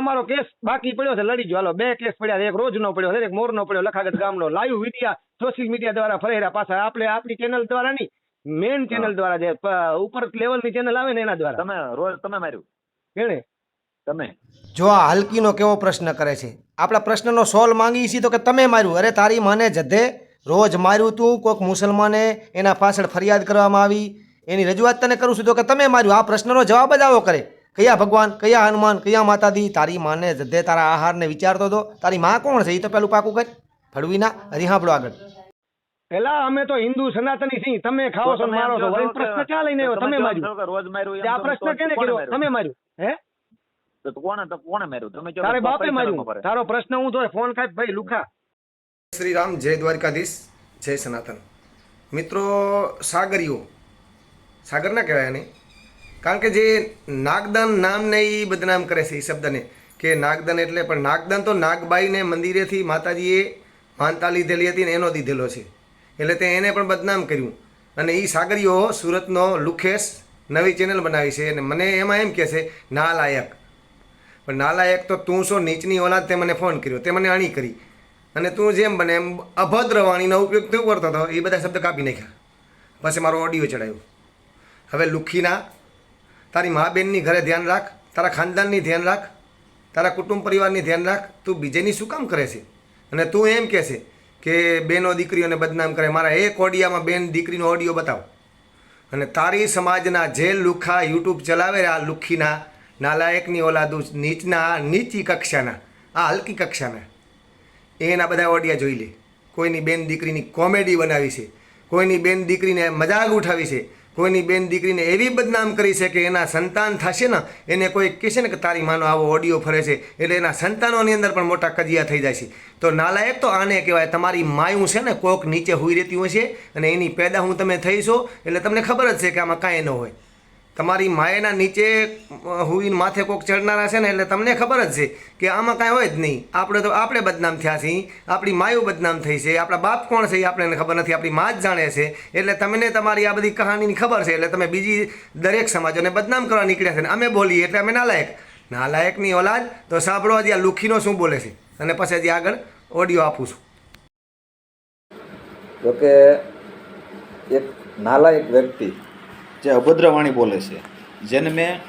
અમારો કેસ બાકી પડ્યો છે લડી જવાલો હાલો બે કેસ પડ્યા એક રોજ નો પડ્યો છે એક મોરનો પડ્યો. લખાગઢ ગામનો. લાઈવ વિડિયા સોશિયલ મીડિયા દ્વારા ફરેરા પાછા. આપણે આપણી ચેનલ દ્વારા નહીં મેઇન ચેનલ દ્વારા જે ઉપર લેવલની ચેનલ આવે ને એના દ્વારા. તમે રોજ તમે માર્યું? કેણે? તમે. જો આ હલકીનો કેવો પ્રશ્ન કરે છે? આપણા પ્રશ્નનો સોલ્વ માંગીએ છીએ તો કે તમે માર્યું. અરે તારી માને જધે રોજ માર્યું તું કોઈક મુસલમાને એના પાછળ ફરિયાદ કરવામાં આવી. એની રજૂઆત તને કરું છું તો કે તમે માર્યું. આ પ્રશ્નનો જવાબ જ આવો કરે. કયા ભગવાન કયા હનુમાન કયા માતાજી તારી માને જધે તારા આહારને વિચારતો હતો. તારી માં કોણ છે? એ તો પેલું પાકું કર. ફળવી ના હરી હાંભળો આગળ. પેલા અમે તો હિન્દુ સનાતની સિંહ તમે ખાઓ છો મારો છો. વળી પ્રશ્ન ક્યાં લઈને આવ્યો? તમે માર્યું. રોજ માર્યું આ પ્રશ્ન કેને કર્યો? તમે માર્યું? હે? તો કોણે તો કોણે માર્યું? તમે જો તારે બાપે માર્યું. તારો પ્રશ્ન હું તો ફોન કાપ ભાઈ લુખા. શ્રી રામ જય દ્વારકાધીશ જય સનાતન. મિત્રો સાગરીઓ. સાગર ના કહેવાય એને કારણ કે જે નાગદાન નામને એ બદનામ કરે છે એ શબ્દને. કે નાગદાન એટલે, પણ નાગદાન તો નાગબાઈને મંદિરેથી માતાજીએ માનતા લીધેલી હતી ને એનો દીધેલો છે. એટલે તે એને પણ બદનામ કર્યું. અને એ સાગરીઓ સુરતનો લુખેશ નવી ચેનલ બનાવી છે અને મને એમાં એમ કહે છે, નાલાયક. પણ નાલાયક તો તું શું નીચની ઓલાદ, તે મને ફોન કર્યો. તે મને અણી કરી. અને તું જેમ બને એમ અભદ્ર વાણીનો ઉપયોગ તું કરતો હતો એ બધા શબ્દ કાપી નાખ્યા. પછી મારો ઓડિયો ચડાવ્યો હવે લુખીના તારી મા બહેનની ઘરે ધ્યાન રાખ, તારા ખાનદાનની ધ્યાન રાખ, તારા કુટુંબ પરિવારની ધ્યાન રાખ, તું બીજેની શું કામ કરે છે? અને તું એમ કહે છે કે બેનો દીકરીઓને બદનામ કરે. મારા એક ઓડિયામાં બેન દીકરીનો ઓડિયો બતાવો. અને તારી સમાજના જે લુખા યુટ્યુબ ચલાવે આ લુખીના, નાલાયકની ઓલાદુ, નીચના, નીચી કક્ષાના, આ હલકી કક્ષાના, એના બધા ઓડિયા જોઈ લે. કોઈની બેન દીકરીની કોમેડી બનાવી છે. કોઈની બેન દીકરીને મજાક ઉઠાવી છે. કોઈની બેન દીકરીને એવી બદનામ કરી છે કે એના સંતાન થશે ને, એને કોઈ કહેશે ને કે તારી માનો આવો ઓડિયો ફરે છે, એટલે એના સંતાનોની અંદર પણ મોટા કજિયા થઈ જાય છે. તો નાલાયક તો આને કહેવાય, તમારી માયું છે ને કોક નીચે હુઈ રહેતી હોય છે અને એની પેદા હું તમે થઈ છો એટલે તમને ખબર જ છે કે આમાં કાંઈ ન હોય. તમારી માয়েના નીચે હુઈને માથે કોક ચડનારા છે ને, એટલે તમને ખબર જ છે કે આમાં કાંઈ હોય જ નહીં. આપણે તો, આપણે બદનામ થયા છીએ. આપણી માયું બદનામ થઈ છે. આપણા બાપ કોણ છે એ આપણને ખબર નથી. આપણી મા જ જાણે છે. એટલે તમને તમારી આ બધી કહાનીની ખબર છે. એટલે તમે બીજી દરેક સમાજોને બદનામ કરવા નીકળ્યા છે ને, અમે બોલીએ એટલે અમે નાલાયક. નાલાયકની ઓલાદ, તો સાંભળો હજી આ લુખીનો શું બોલે છે. અને પછી હજી આગળ ઓડિયો આપું છું. જોકે એક નાલાયક વ્યક્તિ જે અભદ્રવાણી બોલે છે. જેને મેં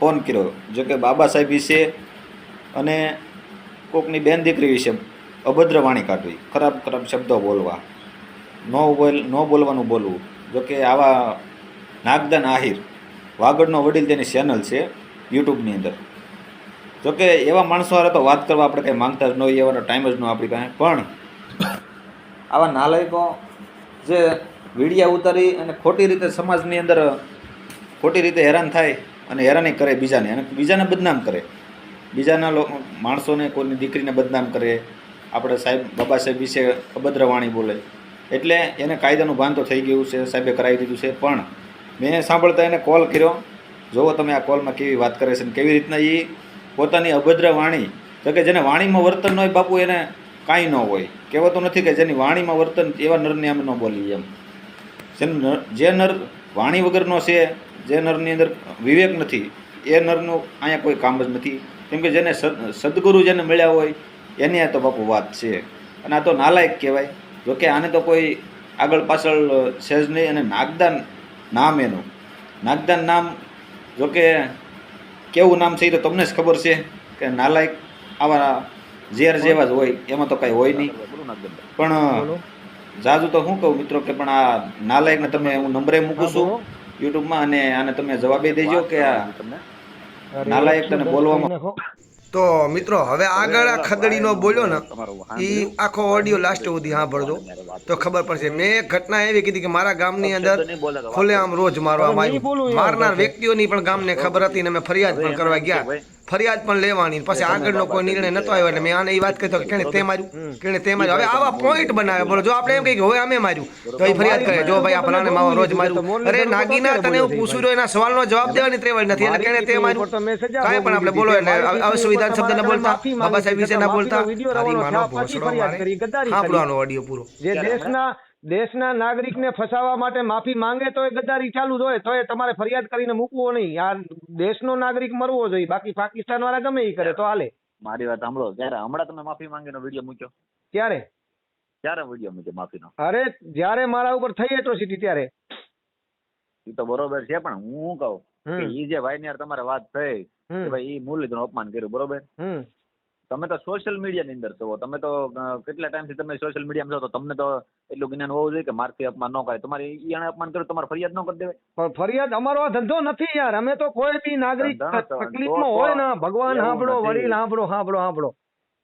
ફોન કર્યો. જો કે બાબા સાહેબ વિશે અને કોકની બેન દીકરી વિશે અભદ્રવાણી કાઢવી. ખરાબ ખરાબ શબ્દો બોલવા. ન બોલ, ન બોલવાનું બોલવું. જોકે આવા નાગદાન આહિર, વાગડનો વડીલ તેની ચેનલ છે યુટ્યુબની અંદર. જોકે એવા માણસો હારે તો વાત કરવા આપણે કંઈ માંગતા જ ન હોય એવાનો ટાઈમ જ ન આપણી પાસે. પણ આવા નાલાયકો જે વિડીયા ઉતારી અને ખોટી રીતે સમાજની અંદર ખોટી રીતે હેરાન થાય અને હેરાની કરે બીજાને. અને બીજાને બદનામ કરે. બીજાના લોકો માણસોને કોઈની દીકરીને બદનામ કરે. આપણે સાહેબ, બાબા સાહેબ વિશે અભદ્ર વાણી બોલે. એટલે એને કાયદાનું ભાન તો થઈ ગયું છે, સાહેબે કરાવી દીધું છે. પણ મેં સાંભળતા એને કોલ કર્યો. જુઓ તમે આ કોલમાં કેવી વાત કરે છે અને કેવી રીતના એ પોતાની અભદ્ર વાણી. તો કે જેને વાણીમાં વર્તન હોય, બાપુ એને કાંઈ ન હોય. કહેવાતું નથી કે જેની વાણીમાં વર્તન એવા નરને અમે ન બોલીએ એમ. જે નર વાણી વગરનો છે જે નરની અંદર વિવેક નથી એ નરનું અહીંયા કોઈ કામ જ નથી. કેમ કે જેને સદ સદગુરુ જેને મળ્યા હોય એની આ તો બાપુ વાત છે. અને આ તો નાલાયક કહેવાય. જોકે આને તો કોઈ આગળ પાછળ છે જ નહીં. અને નાગદાન નામ એનું. નાગદાન નામ જોકે કેવું નામ છે એ તો તમને જ ખબર છે કે નાલાયક આવા ઝેર જેવા જ હોય. એમાં તો કાંઈ હોય નહીં. પણ જાજુ તો શું કહું મિત્રો કે પણ આ નાલાયકને તમે હું નંબરે મૂકું છું યુટ્યુબમાં અને આને તમે જવાબે દેજો કે આ નાલાયક તને બોલવામાં તો મિત્રો હવે આગળ આ ખદડીનો બોલ્યો ને એ આખો ઓડિયો લાસ્ટ સુધી સાંભળજો. તો ખબર પડશે. મેં ઘટના એવી કીધી કે મારા ગામની અંદર ખુલ્લે આમ રોજ મારવામાં આવ્યું. મારનાર. વ્યક્તિઓની પણ ગામને ખબર હતી ને અમે ફરિયાદ પણ કરવા ગયા. ફરિયાદ પણ લેવાની પછી આગળનો કોઈ નિર્ણય નતો આવ્યો એટલે મેં આને એ વાત કરી કે કેણે તે માર્યું? કેણે તે માર્યું? હવે આવા પોઈન્ટ બનાવે બોલો જો આપણે એમ કહીએ હવે અમે માર્યું તો એ ફરિયાદ કરે. જો ભાઈ આ ફલાને માવા રોજ માર્યું. અરે નાગીના તને હું પૂછું રહ્યો એના સવાલનો જવાબ દેવાની ત્રેવડ નથી. એટલે કેણે તે માર્યું? કાંઈ પણ આપણે બોલો એટલે અસુવિધા શબ્દ ન બોલતા બાબા સાહેબ વિશે ના બોલતા. તારી માનો ભોસડો મારે સાંભળવાનો ઓડિયો પૂરો. જે દેશના દેશના નાગરિકને ફસાવવા માટે માફી માંગે તો એ ગદ્દારી ચાલુ જ હોય તો એ તમારે ફરિયાદ કરીને મૂકવો નહીં. આ દેશનો નાગરિક મરવો જોઈએ બાકી પાકિસ્તાન વાળા ગમે એ કરે તો હાલે. મારી વાત સાંભળો ત્યારે હમણાં તમે માફી માંગીનો વીડિયો મૂક્યો? ક્યારે? ક્યારે વીડિયો મૂક્યો માફીનો? અરે જ્યારે મારા ઉપર થઈ એટ્રોસિટી ત્યારે. એ તો બરોબર છે પણ હું શું કહું? કે એ ઈ જે ભાઈ ને તમારે વાત થઈ કે ભાઈ ઈ મુરલીધરનું અપમાન કર્યું બરોબર? તમે તો સોશિયલ મીડિયા ની અંદર છો. તમે તો કેટલા ટાઈમથી તમે સોશિયલ મીડિયામાં છો તો તમને તો એટલું જ્ઞાન હોવું જોઈએ કે મારથી અપમાન ન કરે તમારે ઈ એને અપમાન કર્યું તમારે ફરિયાદ ન કરી દેવાય. પણ ફરિયાદ અમારો આ ધંધો નથી યાર. અમે તો કોઈ બી નાગરિક તકલીફમાં હોય ને ભગવાન સાંભળો વડીલ સાંભળો સાંભળો સાંભળો.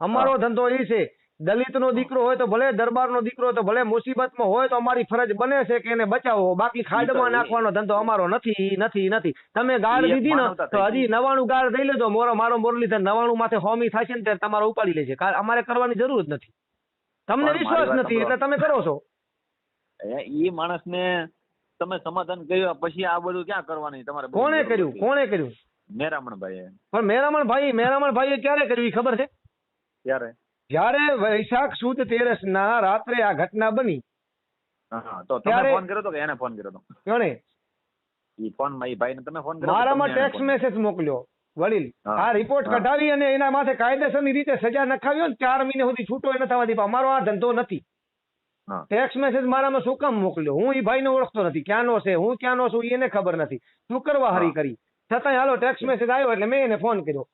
અમારો ધંધો એ છે. દલિતનો દીકરો હોય તો ભલે દરબારનો દીકરો તો ભલે મુસીબતમાં હોય તો અમારી ફરજ બને છે કે એને બચાવો બાકી ખાડમાં નાખવાનો ધંધો અમારો નથી નથી નથી. તમે ગાળ દીધી ને તો હજી નવાણું ગાળ દઈ લેજો. મોરો મારો મુરલીધર નવાણું માથે હોમી થશે ને ત્યારે તમારો ઉપાડી લેશે અમારે કરવાની જરૂર જ નથી. તમને વિશ્વાસ નથી એટલે તમે કરો છો. એ માણસ માણસને તમે સમાધાન કર્યું પછી આ બધું ક્યાં કરવાની તમારે કોણે કર્યું. કોણે કર્યું? મેરામણ ભાઈએ પણ મેરામણ ભાઈ મેરામણ ભાઈએ ક્યારે કર્યું ખબર છે? ત્યારે જ્યારે વૈશાખ સુદ તેરસ ના રાત્રે આ ઘટના બની તો તમે ફોન કર્યો તો કે એને ફોન કર્યો તો? કોણે ઈ ફોનમાં ઈ ભાઈને તમે ફોન કર્યો મારામાં તમને એને ટેક્સ ફોન મેસેજ મોકલ્યો. વડીલ આ રિપોર્ટ કઢાવી અને એના માથે કાયદેસરની રીતે સજા નખાવ્યો ને ચાર મહિના સુધી છૂટો એ થવા દીપા અમારો આ ધંધો નથી. ટેક્સ મેસેજ મારામાં શું કામ મોકલ્યો? હું ઈ ભાઈને ઓળખતો નથી. ક્યાંનો છે? હું ક્યાંનો છું? એને ખબર નથી. શું કરવા હરી કરી? છતાંય હાલો ટેક્સ મેસેજ આવ્યો એટલે મેં એને ફોન કર્યો.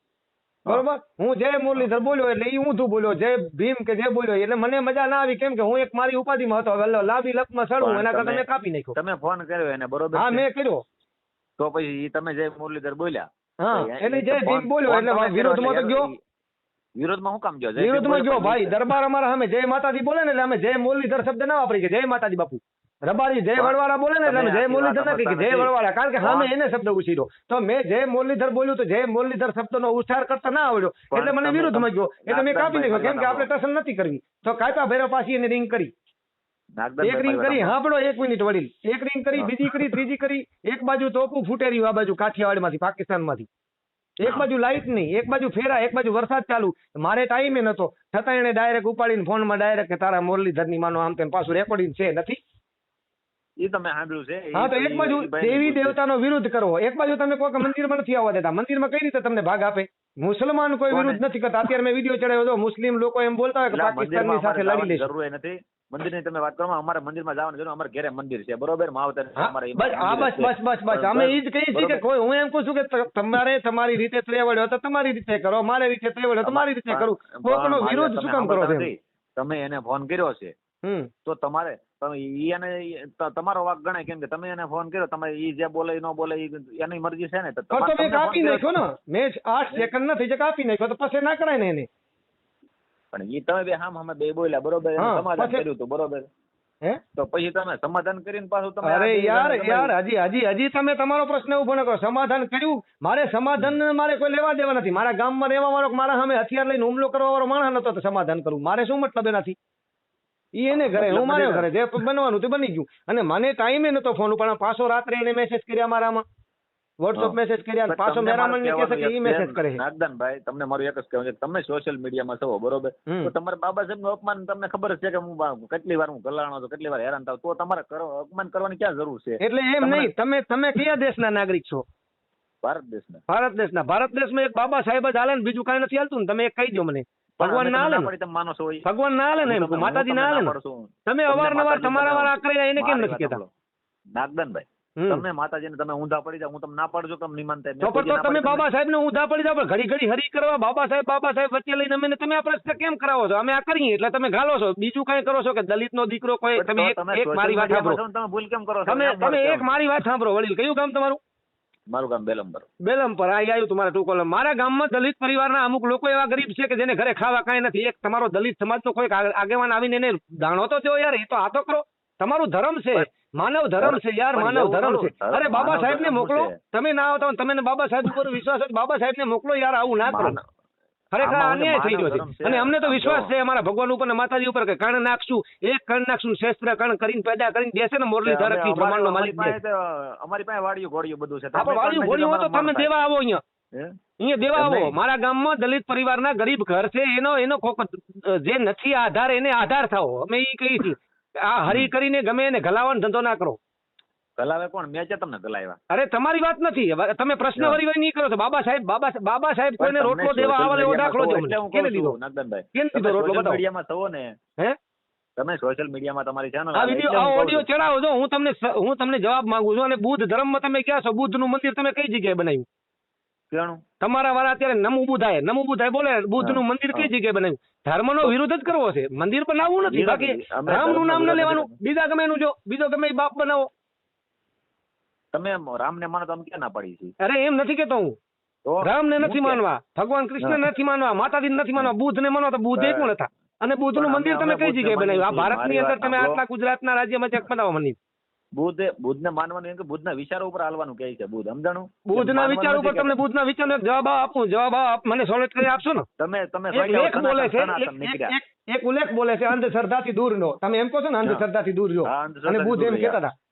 બરોબર? હું જય મુરલીધર બોલ્યો એટલે ઈ ઊંધું બોલ્યો જય ભીમ કે જે બોલ્યો એટલે મને મજા ના આવી. કેમ કે હું એક મારી ઉપાધિમાં હતો. હવે લાંબી લપમાં ચડું એના કરતા મેં કાપી નાખ્યો. તમે ફોન કર્યો એને બરોબર હા મેં કર્યો. તો પછી તમે જય મુરલીધર બોલ્યા. હા એટલે જય ભીમ બોલ્યો એટલે વિરોધમાં તો ગયો. વિરોધમાં શું કામ ગયો? વિરોધમાં ગયો ભાઈ દરબાર અમારા સામે જય માતાજી બોલે ને એટલે અમે જય મુરલીધર શબ્દ ના વાપરી કે જય માતાજી બાપુ. રબારી જય વળવાળા બોલે ને તમે જય મુરલીધર નથી કે જય વડવાળા કારણ કે. સામે એને શબ્દ ઉછીરો તો મેં જય મુરલીધર બોલ્યું તો જય મુરલીધર શબ્દનો ઉચ્ચાર કરતા ના આવડ્યો. એટલે મને વિરુદ્ધમાં ગયો એટલે મેં કાપી નાખ્યો કેમ કે આપણે નાગદાનભાઈ નથી કરવી. તો કાપ્યા ભેરો પાછી એને રિંગ કરી. એક રિંગ કરી હાંભળો એક મિનિટ વડીલ. એક રિંગ કરી બીજી કરી ત્રીજી કરી. એક બાજુ તોપું ફૂટેરી આ બાજુ કાઠિયાવાડમાંથી પાકિસ્તાનમાંથી. એક બાજુ લાઈટ નહીં એક બાજુ ફેરા એક બાજુ વરસાદ ચાલુ. મારે ટાઈમે નતો છતાં એને ડાયરેક્ટ ઉપાડીને ફોનમાં ડાયરેક્ટ કે તારા મુરલીધરની માનો આમ તેમ પાછું રેકોર્ડિંગ છે નથી. ઈ તમે સાંભળ્યું છે હા તો એક બાજુ દેવી દેવતાનો વિરોધ કરવો. એક બાજુ તમે કોઈ મંદિરમાં નથી આવવા દેતા. મંદિરમાં કઈ રીતે તમને ભાગ આપે? મુસલમાન કોઈ? વિરુદ્ધ નથી કરતા. અત્યારે મેં વીડિયો ચડાવ્યો હતો મુસ્લિમ લોકો એમ બોલતા હોય કે પાકિસ્તાનની સાથે લડી લેશે. જરૂર નથી. મંદિરની તમે વાત કરો અમારે મંદિરમાં જવાની જરૂર અમારે ઘરે મંદિર છે. બરોબર? માવતર હા, બસ બસ બસ બસ બસ. અમે એ જ કહીએ છીએ કે કોઈ હું એમ કહું છું કે તમારે તમારી રીતે ત્રેવડ્યો તો તમારી રીતે કરો. મારે રીતે ત્રેવડ્યો તો મારી રીતે કરું. પણ- વિરોધ શું કામ કરો છો તમે એને ફોન કર્યો છે. તો તમારે તમે ઈ એને તમારો વાક ગણાય કેમ કે તમે એને ફોન કર્યો તમે ઈ જે બોલે ઈ ન બોલે એની મરજી છે ને? તો પણ મેં કાપી નાખ્યો ને. મેં જ આઠ સેકન્ડ નથી જે કાપી નાખ્યો તો પછી ના કરાય ને એને. પણ ઈ તમે બે હામ હામે બે બોલ્યા બરોબર? સમાધાન કર્યું તો બરોબર? હે? તો પછી તમે સમાધાન કરીને પાછું તમે અરે યાર યાર હજી હજી હજી તમે તમારો પ્રશ્ન ઊભો ન કરો. સમાધાન કર્યું. મારે સમાધાન મારે કોઈ લેવા દેવા નથી. મારા ગામમાં રહેવા વાળો મારા સામે હથિયાર લઈને હુમલો કરવા વાળો માણસ નતો તો સમાધાન કરવું મારે શું મતલબ એનાથી? ઈ એને ઘરે હું મારે ઘરે જે બનવાનું તે બની ગયું. અને મને ટાઈમે નતો ફોન ઉપાડવાનો પાછો રાત્રે એને મેસેજ કર્યા મારામાં. વોટ્સઅપ. મેસેજ કર્યા પાછો મેરામણ ને કહેશે કે ઈ મેસેજ કરે છે, નાગદાનભાઈ તમને મારું એક જ કહેવું છે તમે સોશિયલ મીડિયામાં છો બરોબર? તો તમારે બાબા સાહેબનું અપમાન તમને ખબર જ છે કે હું કેટલી વાર હું ગલાણો છું કેટલી વાર હેરાન થાવ તો તમારે અપમાન કરવાની ક્યાં જરૂર છે? એટલે એમ નહીં તમે તમે કયા દેશના નાગરિક છો? ભારત દેશના. ભારત દેશના. ભારત દેશમાં એક બાબા સાહેબ જ હાલે ને બીજું કાંઈ નથી હાલતું ને. તમે એક કહી દો મને. ભગવાન ના લે માનો છો? ભગવાન ના લે ને તમને- માતાજી ના તમને છું. તમે તમને અવારનવાર તમારા તમે- વાળા આકરેલા એને કેમ નથી કેતા. નાગદાનભાઈ હમ. તમે માતાજીને તમે ઊંધા પડી જાવ હું તમને ના પડજો છું તમે નિમાન થાય તો તમે બાબા સાહેબ ને ઊંધા પડી જાવ પણ ઘડી ઘડી હરી કરવા બાબા સાહેબ બાબા સાહેબ વચ્ચે લઈને અમે તમે આ પ્રશ્ન કેમ કરાવો છો? અમે આ કરીએ એટલે તમે ગાલો છો. બીજું કઈ કરો છો કે દલિત નો દીકરો કોઈ? તમે એક એક મારી વાત સાંભળો. તમે ભૂલ કેમ કરો છો? તમે તમે એક મારી વાત સાંભળો વડીલ. કયું કામ તમારું? મારું ગામ બેલમપર બેલમપર આ આવ્યું તમારા ટુ કોલમ મારા ગામમાં દલિત પરિવારના અમુક લોકો એવા ગરીબ છે કે જેને ઘરે ખાવા કાંઈ નથી. એક તમારો દલિત સમાજનો કોઈ આગેવાન આવીને એને દાણો તો થયો યાર એ તો આ તો કરો. તમારું ધર્મ છે. માનવ ધર્મ છે યાર માનવ ધર્મ છે. અરે બાબા સાહેબ ને મોકલો. તમે ના આવતા તમે બાબા સાહેબ ઉપર વિશ્વાસ બાબા સાહેબ ને મોકલો યાર આવું ના કરો. ખરેખર અન્યાય થઈ ગયો છે. અને અમને તો વિશ્વાસ છે અમારા ભગવાન ઉપર ને માતાજી ઉપર કે કણ નાખશું એક કણ નાખશું શસ્ત્ર કણ કરીને પેદા કરીને દેશે ને મોરલી અમે- થી પ્રમાણ નો માલિક અમારી પાસે વાડિયું ઘોડિયું બધું છે. આપણે વાડિયું ઘોડિયું તો તમે દેવા આવો અહીંયા. અહીંયા દેવા આવો. મારા ગામમાં દલિત પરિવારના ગરીબ ઘર છે એનો એનો જે નથી આધાર એને આધાર થાઓ. અમે એ કહીએ છીએ આ હરી કરીને ગમે એને ગલાવાનો ધંધો ના કરો. ગલાવે કોણ? મેં છે તમને ગલાવ્યા? અરે તમારી વાત નથી. તમે પ્રશ્ન વરી વરી નહીં કરો છો. બાબા સાહેબ બાબા બાબા સાહેબ કોઈને રોટલો દેવા આવે એવો દાખલો હું કેને દીધો છું, કેને દીધો રોટલો બતાવો? મીડિયામાં થવો ને હે? તમે સોશિયલ મીડિયામાં તમારી ચેનલ આ વિડિયો આ ઓડિયો ચડાવો છો. હું તમને હું તમને જવાબ માંગુ છું અને બુદ્ધ ધર્મમાં તમે ક્યાં છો? બુદ્ધનું મંદિર તમે કઈ જગ્યાએ બનાવ્યું? કેણું તમારા વાળા અત્યારે નમુ બુધાય નમુ બુધાય બોલે બુદ્ધનું મંદિર કઈ જગ્યાએ બનાવ્યું? ધર્મનો વિરોધ જ કરવો છે. મંદિર બનાવવું નથી. બાકી નથી. અમે રામનું નામ ન લેવાનું. બીજા ગમે એનું જો. બીજો ગમે બાપ બનાવો. તમે રામને માનો તો અમે ક્યાં ના પાડી છે? અરે એમ નથી કેતો હું. રામને નથી માનવા. ભગવાન કૃષ્ણ નથી માનવા. માતાજી નથી માનવા. બુદ્ધને માનવા તો બુદ્ધ એ કોણ હતા અને બુદ્ધનું મંદિર તમે કઈ જગ્યાએ બનાવ્યું? આ ભારતની અંદર તમે. આટલા ગુજરાતના રાજ્યમાં ચેક બનાવવા મંદિર? બુદ્ધ બુદ્ધને માનવાનું એમ કે બુદ્ધના વિચારો ઉપર હાલવાનું કહે છે બુદ્ધ. સમજાણું? બુદ્ધ ના વિચાર ઉપર તમને બુદ્ધ બુદ્ધના વિચાર જવાબ આપું જવાબ આપ મને સોલેટ કરી આપશો ને? તમે તમે એક લેખ બોલે છે એક- ઉલ્લેખ બોલે છે અંધશ્રદ્ધાથી દૂર નો તમે એમ કહો છો ને અંધશ્રદ્ધાથી દૂર જો અને બુદ્ધ એમ કેતા હતા. ના.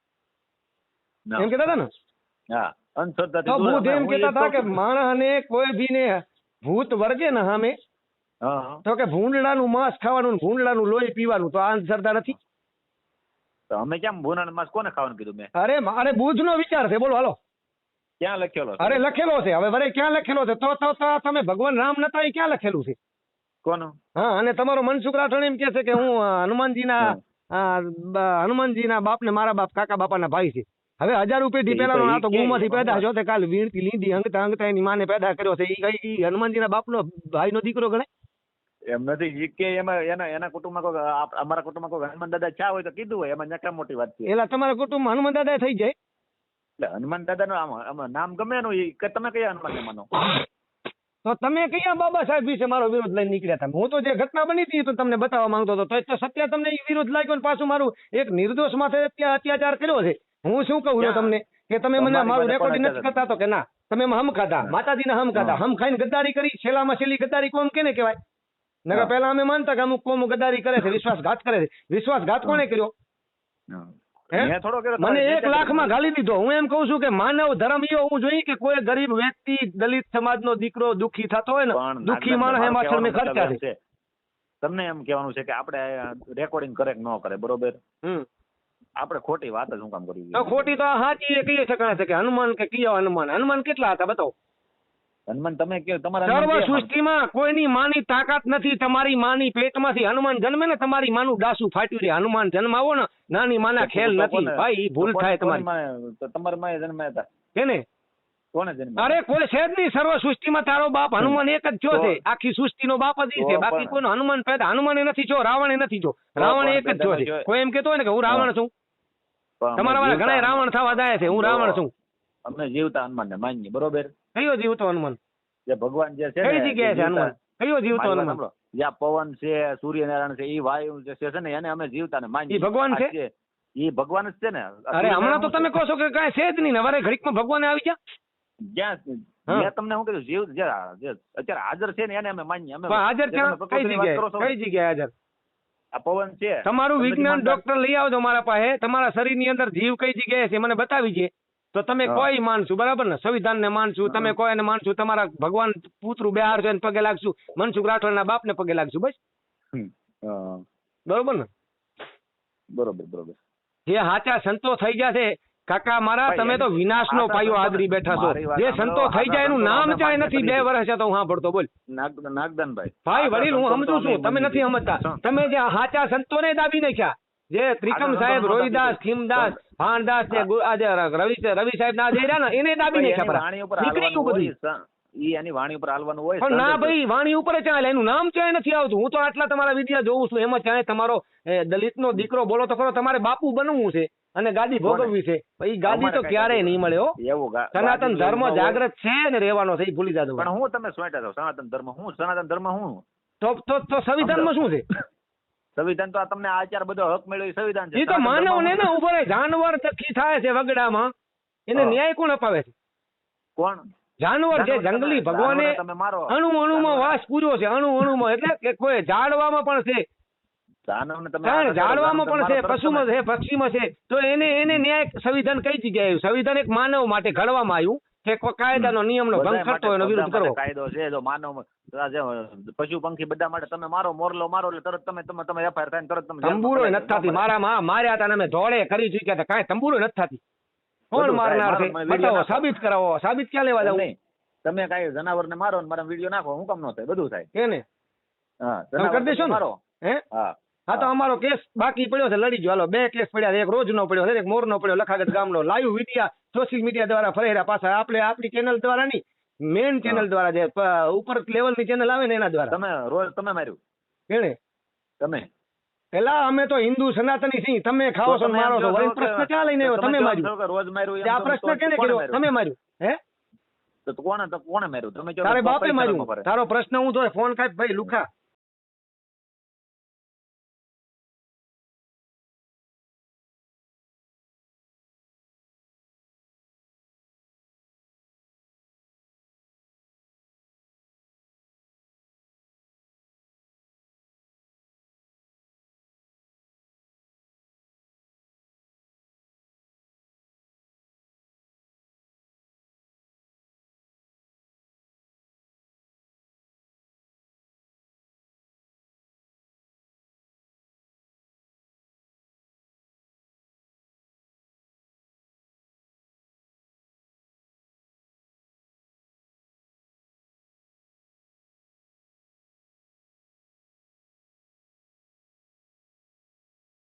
એમ કેતા હતા ને? હા અંધશ્રદ્ધાથી તો દૂર એમ કેતા હતા કે. માણસને કોઈ ભીને ભૂત વર્ગે ને સામે. તો કે ભૂંડડાનું માંસ ખાવાનું ને ભૂંડડાનું લોહી પીવાનું તો આ અંધશ્રદ્ધા નથી? તો અમે કેમ ભૂનાનો માંસ કોને ખાવાનું કીધું મેં? અરે મા- અરે બુદ્ધનો વિચાર છે બોલો હાલો. ક્યાં લખેલો અરે લખેલો છે હવે વરે ક્યાં લખેલો છે? તો તો તમે ભગવાન રામ નતા એ ક્યાં લખેલું છે? કોનો? હા અને તમારો મનસુખ રાઠોડ એમ કે છે કે હું હનુમાનજીના બ- હનુમાનજીના બાપ ને મારા બાપ કાકા બાપાના ભાઈ છે. હવે હજાર રૂપિયા ઢીપેલા નો પહેલાનો તો કે ગુમાંથી પેદા હનુમાન. તે કાલ વીણથી લીધી અંગ અંગતા એની માને પેદા કર્યો છે. ઈ કઈ હનુમાનજી ના બાપ નો ભાઈ નો દીકરો ગણે એમ નથી કે એમાં એના એના કુટુંબમાં કોઈ અમારા કુટુંબમાં કોઈ હનુમાન દાદા ચા હોય તો કીધું હોય એમાં નકા મોટી વાત છે. એટલે તમારા કુટુંબ હનુમાન દાદા થઈ જાય? એટલે હનુમાન દાદા નું આમ નામ ગમે એનું કે તમે કયા હનુમાન માનો તો તમે કયા બાબા સાહેબ વિશે મારો વિરોધ લઈને નીકળ્યા હતા? હું તો જે ઘટના બની હતી તો તમને બતાવવા માંગતો હતો. તો સત્ય તમને વિરોધ લાગ્યો ને પાછું મારું એક નિર્દોષ માથે અત્યાચાર કર્યો છે. હું શું કહું છું તમને? કે તમે મને મારું રેકોર્ડિંગ નથી કરતા તો કે ના? તમે હમ ખાધા માતાજીને હમ ખાધા. હમ ખાઈને ગદ્દારી કરી છેલ્લામાં છેલ્લી ગદ્દારી કોમ કેને કહેવાય? નકર પહેલા અમે માનતા કે અમુક કોમ ગદ્દારી કરે છે વિશ્વાસઘાત કરે છે. વિશ્વાસઘાત કોને કર્યો? મને એક લાખ લાખમાં ગાલી દીધો. હું એમ કહું છું કે માનવ ધર્મ એવો હોવું જોઈએ કે કોઈ ગરીબ વ્યક્તિ દલિત સમાજનો દીકરો દુખી થતો હોય ને દુખી માણસ એમાં મારું ખર્ચા છે. તમને એમ કહેવાનું છે કે આપણે રેકોર્ડિંગ કરે કે ન કરે બરોબર. આપણે ખોટી વાત જ હું કામ કરી ખોટી તો સાચી એ કહી શકાય છે કે હનુમાન કે કયો હનુમાન? હનુમાન કેટલા હતા બતાવો. હનુમાન તમે કયો તમારા સર્વ સૃષ્ટિમાં કોઈની માની તાકાત નથી તમારી માની પેટમાંથી હનુમાન જન્મે ને તમારી માનું ડાસું ફાટ્યું રે હનુમાન જન્માવો ને નાની માના ખેલ નથી. ભાઈ ભૂલ થાય તમારી. તમારા માએ જન્મ્યા હતા? કેને? અરે કોઈ છે જ નહીં. સર્વ સૃષ્ટિમાં તારો બાપ હનુમાન એક જ જો છે. આખી સૃષ્ટિનો બાપ જ છે. બાકી કોઈ કોઈનો હનુમાન પેદા હનુમાન નથી જો રાવણ નથી જો રાવણ એક જ જો છે. કોઈ એમ કેતો હોય ને કે હું રાવણ છું? તમારા વાળા ઘણા રાવણ થવા જાય છે હું રાવણ છું. અમે જીવતા હનુમાનને માનીએ બરોબર? કયો જીવતો હનુમાન? જે ભગવાન જે છે કઈ જગ્યાએ છે હનુમાન? કયો જીવતો હનુમાન. જ્યાં પવન છે સૂર્યનારાયણ છે ઈ વાયુ જે છે ને એને અમે જીવતા ને માનીએ ભગવાન છે? ઈ ભગવાન જ છે ને. અરે હમણાં તો તમે કહો છો કે કાંઈ છે જ નહીં ને વરે ઘડીકમાં ભગવાન આવી ગયા? જ્યાં મેં તમને હું કીધું જીવ અત્યારે હાજર છે ને એને અમે માનીએ. અમે હાજર કઈ જગ્યાએ? કઈ જગ્યાએ હાજર? આ પવન છે. તમારું વિજ્ઞાન ડોક્ટર લઈ આવજો મારા પાસે. તમારા શરીરની અંદર જીવ કઈ જગ્યાએ છે મને બતાવી છે. તો તમે કોઈ માનશું બરાબર ને? સંવિધાન ને માનશું તમે કોઈ એને માનશું તમારા ભગવાન પુત્રું બહાર છે પગે લાગશું. મનસુખ રાઠોડના બાપને પગે લાગશું બસ. બરોબર ને? બરોબર બરોબર. જે સાચા સંતો થઈ ગયા છે કાકા મારા તમે તો વિનાશ નો પાયો આદરી બેઠા છો. જે સંતો થઈ જાય એનું નામ ચાય નથી બે વર્ષ છે તો હું સાંભળતો બોલ. નાગ નાગદાનભાઈ. ભાઈ વડીલ હું સમજુ છું તમે નથી સમજતા. તમે જે હાચા સંતોને દાબી નાખ્યા. જે ત્રિકમ સાહેબ રોહિદાસ ખીમદાસ. ભાણદાસ રવિ રવિ સાહેબ ના જઈ રહ્યા ને એને દાબી નાખ્યા નીકળી ગયું બધું. ઈ એની વાણી ઉપર હાલવાનું હોય પણ ના ભાઈ વાણી ઉપર ચાલે એનું નામ ચાય નથી આવતું. હું તો આટલા તમારા વિડિયા જોઉં છું એમાં ચાહે તમારો દલિત નો દીકરો બોલો તો ખરો તમારે બાપુ બનવું છે અને ગાદી ભોગવવી છે. ઈ ગાદી તો ક્યારેય નહીં મળે હો એવું સનાતન ધર્મ. જાગ્રત છે ને રહેવાનો છે ભૂલી જાજો. પણ હું તમે સ્વેટા છો સનાતન ધર્મ હું સનાતન ધર્મ હું? તો તો તો સંવિધાનમાં શું છે? સંવિધાન તો આ તમને આચાર બધો હક મળ્યો સંવિધાન છે. એ તો માનવ ને ને ઊભો જાનવર તકી થાય છે વગડામાં એને ન્યાય કોણ અપાવે છે? કોણ? જાનવર છે જંગલી ભગવાને અણુ અણુમાં વાસ પૂર્યો છે અણુ અણુમાં એટલે કે કોઈ ઝાડવામાં પણ છે. ઝાડવામાં પણ છે પશુમાં છે પક્ષીમાં છે. તો એને એને ન્યાય સંવિધાન કઈ જગ્યાએ આવ્યું? સંવિધાન એક માનવ માટે ઘડવામાં આવ્યું કે કાયદાનો નિયમનો ભંગ થતો એનો વિરોધ કરો કાયદો છે. જો માનવ પશુ પંખી બધા માટે તમે મારો મોરલો મારો એટલે તરત તમે તમે તમે એફઆઈઆર થાય તરત તમે તંબુરો નથી થતી. જાઓ. મારા માં માર્યા હતા અમે ધોળે કરી ચૂક્યા હતા. કાંઈ તંબુરો નથી થતી. કોણ મારનાર? છે બતાવો સાબિત કરાવો. સાબિત ક્યાં લેવા જાવ તમે કઈ જનાવર ને મારો ને મારા વીડિયો નાખો હું કામ ન થાય બધું થાય. કે ને હા કરી દેશો ને? મારો. હે? હા. હા તો અમારો કેસ બાકી પડ્યો છે લડી જો હાલો બે કેસ પડ્યા એક રોજ નો પડ્યો એક મોર નો પડ્યો લખાગત ગામનો. લાઈવ વિડિયા સોશિયલ મીડિયા દ્વારા ફરેરા પાછા. આપણે આપણી ચેનલ દ્વારા નહીં મેન ચેનલ દ્વારા જે ઉપર લેવલની ચેનલ આવે ને એના દ્વારા. તમે રોજ તમે માર્યું. કેને તમે. પેલા અમે તો હિન્દુ સનાતની સિંહ તમે ખાઓ છો મારો છો વળી પ્રશ્ન ક્યાં લઈને આવ્યો? તમે માર્યું. રોજ માર્યું આ પ્રશ્ન કેને કર્યો? તમે માર્યું હે? તો કોણે તો કોણે માર્યું? તમે તારે બાપે માર્યું. તારો પ્રશ્ન હું તો ફોન કાપ ભાઈ લુખા.